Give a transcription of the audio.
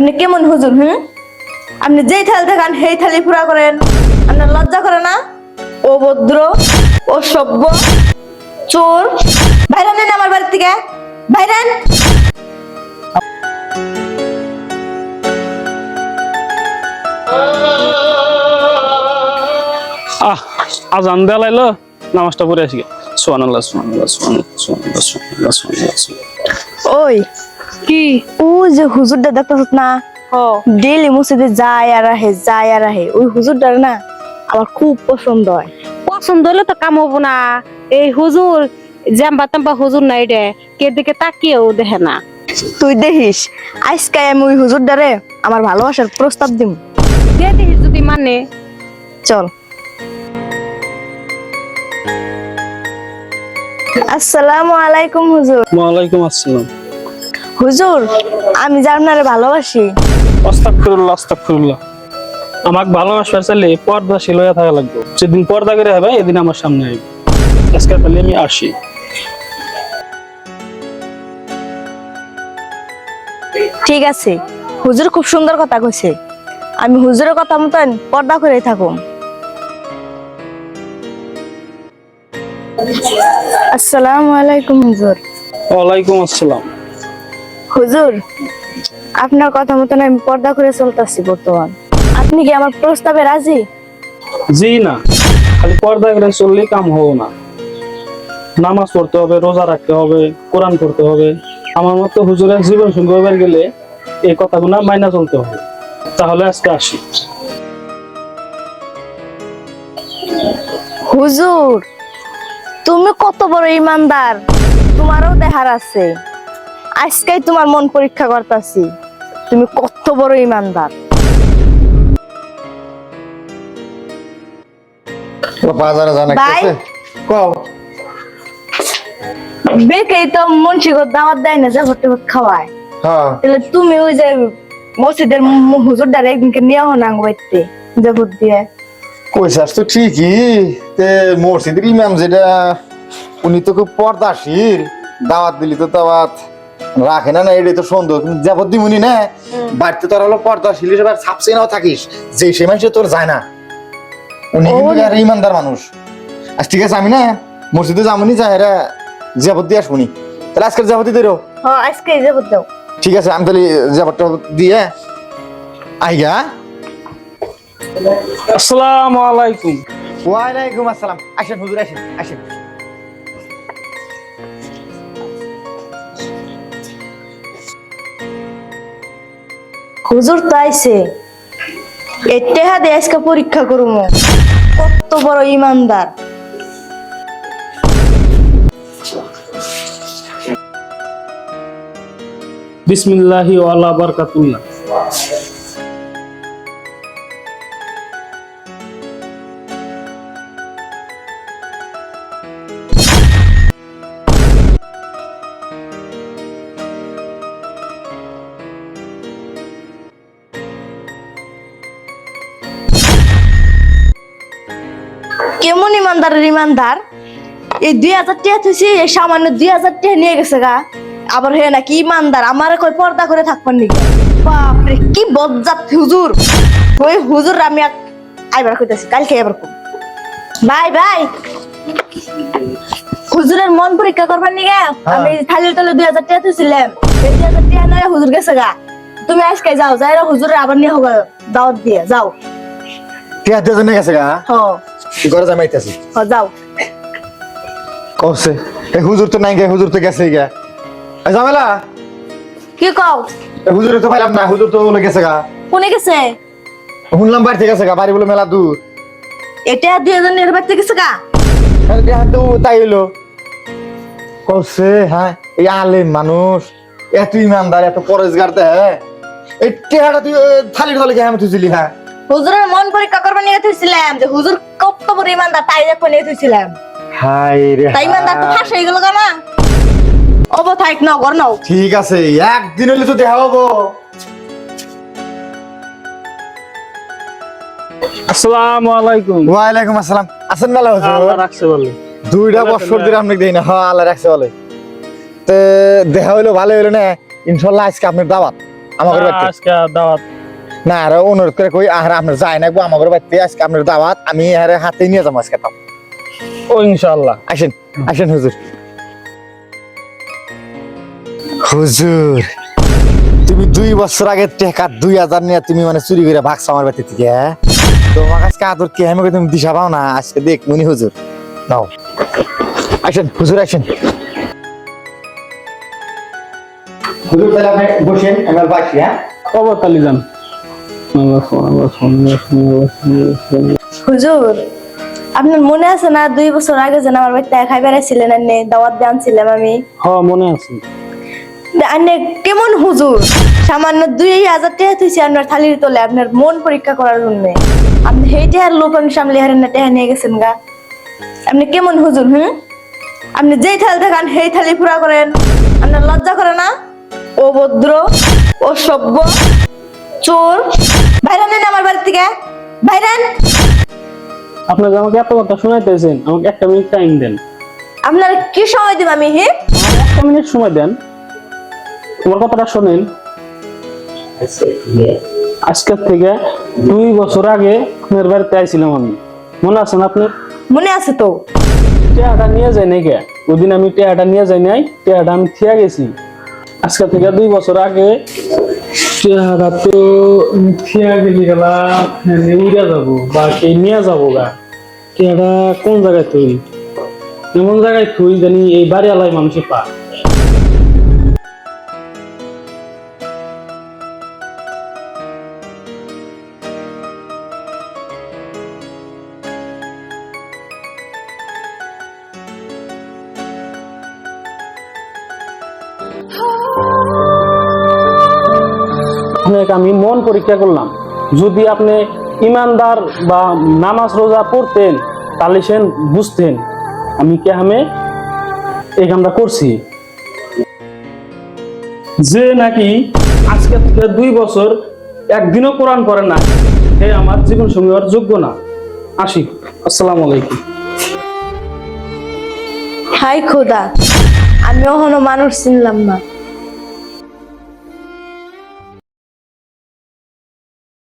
আপনি কেমন হুজুর হুম? আপনি যেই থাল দেখান সেই থালি পুরা করেন। আপনার লজ্জা করে না? অভদ্র অসভ্য চোর। বাইরে নেন আমার বাড়ি থেকে। বাইরেন আহ আজান দেয়া লাইলো নামাজটা পড়ে আসি। সোহান আল্লাহ সোহান আল্লাহ সোহান সোহান আল্লাহ সোহান আল্লাহ সোহান ওই কি? ও যে হুজুরটা দেখতেছ না? ও ডেলি মসজিদে যায় আর আহে যায় আর আহে। ওই হুজুরটার না আমার খুব পছন্দ হয়। পছন্দ হলে তো কাম হব না। এই হুজুর জাম্বা তাম্বা হুজুর নাই রে। কে দিকে তাকিয়েও দেখে না। তুই দেখিস আজকে আমি ওই হুজুরটারে আমার ভালোবাসার প্রস্তাব দিম। দিয়ে দিস যদি মানে? চল। আসসালামু আলাইকুম হুজুর। ওয়ালাইকুম আসসালাম। হুজুর আমি যে আপনারে ভালোবাসি। আস্তাগফিরুল্লাহ আস্তাগফিরুল্লাহ। আমাকে ভালোবাসবার চাইলে পর্দাশীল হয়ে থাকা লাগবে। যেদিন পর্দা করে হবে এদিন আমার সামনে আইবে। আজকে তাহলে আমি আসি। ঠিক আছে। হুজুর খুব সুন্দর কথা কইছে। আমি হুজুরের কথা মতন পর্দা করে থাকুম। আসসালামু আলাইকুম হুজুর। ওয়ালাইকুম আসসালাম। হুজুর আপনার কথা মতন আমি পর্দা করে চলতেছি বর্তমান। আপনি কি আমার প্রস্তাবে রাজি? জি না খালি পর্দা করে চললে কাম হব না। নামাজ পড়তে হবে রোজা রাখতে হবে কোরআন পড়তে হবে। আমার মতো হুজুরের জীবন সঙ্গী হবার গেলে এই কথাগুলো মাইনা চলতে হবে। তাহলে আজকে আসি। হুজুর তুমি কত বড় ইমানদার তোমারও দেহার আছে। আজকেই তোমার মন পরীক্ষা করতেছি। তুমি কত বড় ইমানদার। বাজারে জানা ভাই। কও। বেকেই তো মনসিগত দাওয়াত দেয় না যে ভর্তি ভর্তি খাওয়ায়। হ্যাঁ। তাহলে তুমি ওই যে মসজিদের হুজুর একদিনকে নিয়ে হো না বাইতে যে ভোট দিয়ে। কইছাস তো ঠিকই তে মসজিদের ইমাম যেটা উনি তো খুব পর্দাশীল। দাওয়াত দিলি তো দাওয়াত। রাখে না না এটাই তো সন্দেহ। কিন্তু যাবত দিমুনি না বাড়িতে তোর হলো পর্দাশীল হিসেবে সাবসে নাও থাকিস যে সেই মানুষ তোর যায় না। উনি কিন্তু আর ইমানদার মানুষ। আজ ঠিক আছে আমি না মসজিদে যামুনি যাই এরা যাবত দিয়ে আসবনি তাহলে আজকের যাবতই দেরো। হ্যাঁ আজকে যে দাও। ঠিক আছে আমি তাহলে যাবতটা দিয়ে আইগা। আসসালামু আলাইকুম। ওয়ালাইকুম আসসালাম। আসেন হুজুর আসেন আসেন। হুজুর তাইছে এতে হাতে আজকে পরীক্ষা করুম। কত বড় ইমানদার। বিসমিল্লাহি ওয়ালা বারকাতুল্লাহ। কেমন ইমানদারের ইমানদার। এই দুই হাজার টাকা থুইছি এই সামান্য দুই হাজার টাকা নিয়ে গেছে গা। আবার হে নাকি ইমানদার আমার কই পর্দা করে থাকবার নাকি? বাপরে কি বজ্জাত হুজুর। ওই হুজুর আমি আইবার কইতাছি কালকে আইবার কই ভাই ভাই। হুজুরের মন পরীক্ষা করবার নিগে আমি থালির তলে দুই হাজার টাকা এই দুই হাজার টাকা নয় হুজুর গেছে গা। তুমি আজকে যাও যাই হুজুরের আবার নিয়ে হোক দাওয়াত দিয়ে যাও। টিয়া দিয়ে গেছে গা? হ। কি করে জামাইতেছি হ যাও। কছে এই হুজুর তো নাই গে হুজুর তো গেছে গা। এই জামেলা কি কও? এই হুজুরে তো পাইলাম না হুজুর তো বলে গেছে গা? কোনে গেছে? শুনলাম বাড়ি থেকে গেছে গা বাড়ি বলে মেলা দূর। এটা দুই হাজার নিয়ে বাড়তে গেছে গা? দেহান তো তাই হইল। কছে হ্যাঁ এই আলেম মানুষ এত ইমানদার এত পরেশগার দেয় এই টেহাটা তুই এ, থালির তলে কে আমি তুইছিলি হ্যাঁ। হুজুরের মন পরীক্ষা করবার নিয়ে থুইছিলাম যে হুজুর কত বড় ইমানদার তাই দেখো নিয়ে থুইছিলাম। হাই রে তাই ইমানদার তো ফাঁস হয়ে গেল না অব থাইক ন ঘর নাও। ঠিক আছে একদিন হইলে তো দেখা হব। আসসালামু আলাইকুম। ওয়ালাইকুম আসসালাম। আছেন ভালো আল্লাহ হুজুর রাখছে বলে। দুইটা বছর ধরে না? আপনি দেই না। হ্যাঁ আল্লাহ রাখছে বলে। তো দেখা হইল ভালো হইল না? ইনশাল্লাহ আজকে আপনার দাওয়াত। আমাদের বাড়িতে। আজকে দাওয়াত না আর অনুরোধ করে কই আর আপনার যায় না গো আমাদের বাড়িতে আজকে আপনার দাওয়াত আমি আর হাতে নিয়ে যাব আজকে তাও। ও ইনশাআল্লাহ। আসেন আসেন হুজুর। হুজুর তুমি দুই বছর আগে টাকা দুই হাজার নিয়ে তুমি মানে চুরি করে ভাগছো আমার বাড়ি থেকে হ্যাঁ? তোমার আজকে আদর কি আমাকে তুমি দিশা পাও না? আজকে দেখ মুনি হুজুর। নাও। আসেন হুজুর আসেন। হুজুর তাহলে আপনি বসেন আমার বাসি হ্যাঁ? কবে তালি যান। হুজুর আপনার মনে আছে না দুই বছর আগে যেন আমার বাড়িতে খাই বেড়াইছিলেন এনে দাওয়াত দিয়ে আনছিলাম আমি? হ মনে আছে। আনে কেমন হুজুর? সামান্য দুই হাজার টাকা তুইছি আপনার থালির তোলে আপনার মন পরীক্ষা করার জন্য। আপনি সেই টাকার লোক আমি সামলে হারেন না টাকা নিয়ে গেছেন গা। আপনি কেমন হুজুর হুম? আপনি যেই থালি থাকান সেই থালি পুরা করেন। আপনার লজ্জা করে না? ও ভদ্র ও সভ্য চোর বাইরে নেন আমার বাড়ি থেকে। বাইরেন আপনার আমাকে এত কথা শোনাইতেছেন আমাকে একটা মিনিট টাইম দেন। আপনার কি সময় দিব আমি হে? একটা মিনিট সময় দেন। তোমার কথাটা শোনেন। আজকের থেকে দুই বছর আগে আপনার বাড়িতে আইছিলাম আমি। মনে আছেন আপনার? মনে আছে তো। টেয়াটা নিয়ে যাই নাই কে? ওদিন আমি টেয়াটা নিয়ে যাই নাই টেয়াটা আমি থিয়া গেছি। আজকে থেকে দুই বছর আগে টেয়াটা তো মিথিয়া গেলি গেলা উড়ে যাব, বা কে নিয়ে যাব গা? চেহারা কোন জায়গায় তুই এমন জায়গায় তুই জানি এই বাড়ি আলাই মানুষে পা। আপনাকে আমি মন পরীক্ষা করলাম। যদি আপনি ইমানদার বা নামাজ রোজা পড়তেন, তাহলে সে বুঝতেন আমি কে আমি এই কামটা করছি। যে নাকি আজকে থেকে দুই বছর একদিনও কোরআন পড়ে না হে আমার জীবন হওয়ার যোগ্য না। আসি, আসসালামু আলাইকুম। হাই খোদা আমি ওখানে মানুষ চিনলাম না।